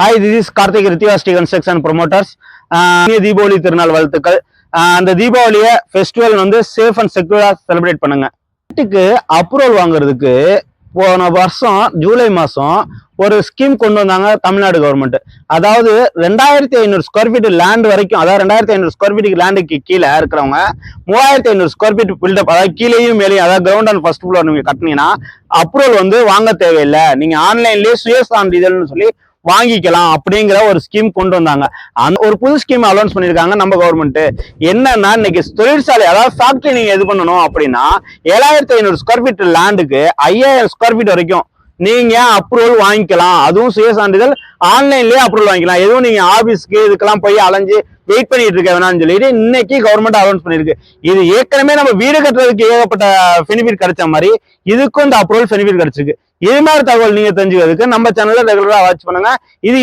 Hi this is Karthik Rithiva Sri construction promoters Deepavali திருநாள் வாழ்த்துக்கள். Uh, அந்த தீபாவளியை ஃபெஸ்டிவல் வந்து சேஃப் அண்ட் செக்யூரா செலிப்ரேட் பண்ணுங்க. வீட்டுக்கு அப்ரூவல் வாங்குறதுக்கு போன வருஷம் ஜூலை மாசம் ஒரு ஸ்கீம் கொண்டு வந்தாங்க தமிழ்நாடு கவர்மெண்ட் அதாவது ரெண்டாயிரத்தி ஐநூறு ஸ்கொயர் ஃபீட் லேண்ட் வரைக்கும் அதாவது ரெண்டாயிரத்தி ஐநூறு ஸ்கொயர் ஃபீட்டுக்கு லேண்டுக்கு கீழே இருக்கிறவங்க மூவாயிரத்தி ஐநூறு ஸ்கொயர் ஃபீட் பில்டப் அதாவது கீழேயும் மேலேயும் அதாவது கிரவுண்ட் அண்ட் ஃபர்ஸ்ட் ஃப்ளோர் நீங்க கட்டினீங்கன்னா அப்ரூவல் வந்து வாங்க தேவையில்லை. நீங்க ஆன்லைன்லேயே சுயசான்றிதழ்னு சொல்லி வாங்கிக்கலாம் அப்படிங்கிற ஒரு ஸ்கீம் கொண்டு வந்தாங்க. அந்த ஒரு புது ஸ்கீம் அலௌன்ஸ் பண்ணியிருக்காங்க நம்ம கவர்மெண்ட் என்னன்னா இன்னைக்கு தொழிற்சாலை அதாவது ஃபேக்டரி நீங்க இது பண்ணணும் அப்படின்னா ஏழாயிரத்தி ஐநூறு ஸ்கொயர் ஃபீட் லேண்டுக்கு ஐயாயிரம் ஸ்கொயர் ஃபீட் வரைக்கும் நீங்க அப்ரூவல் வாங்கிக்கலாம்? அதுவும் சுய சான்றிதழ். ஆன்லைன்லயே அப்ரூவல் வாங்கிக்கலாம். எதுவும் நீங்க ஆபீஸ்க்கு இதுக்கெல்லாம் போய் அலைஞ்சு வெயிட் பண்ணிட்டு இருக்க வேணாம்னு சொல்லிட்டு இன்னைக்கு கவர்மெண்ட் அனௌன்ஸ் பண்ணிருக்கு. இது ஏற்கனவே நம்ம வீடு கட்டுறதுக்கு ஏகப்பட்ட பெனிஃபிட் கிடைச்ச மாதிரி இதுக்கும் இந்த அப்ரூவல் பெனிஃபிட் கிடைச்சிருக்கு. இது மாதிரி தகவல் நீங்க தெரிஞ்சுக்கிறதுக்கு நம்ம சேனல்ல ரெகுலரா வாட்ச் பண்ணுங்க. இது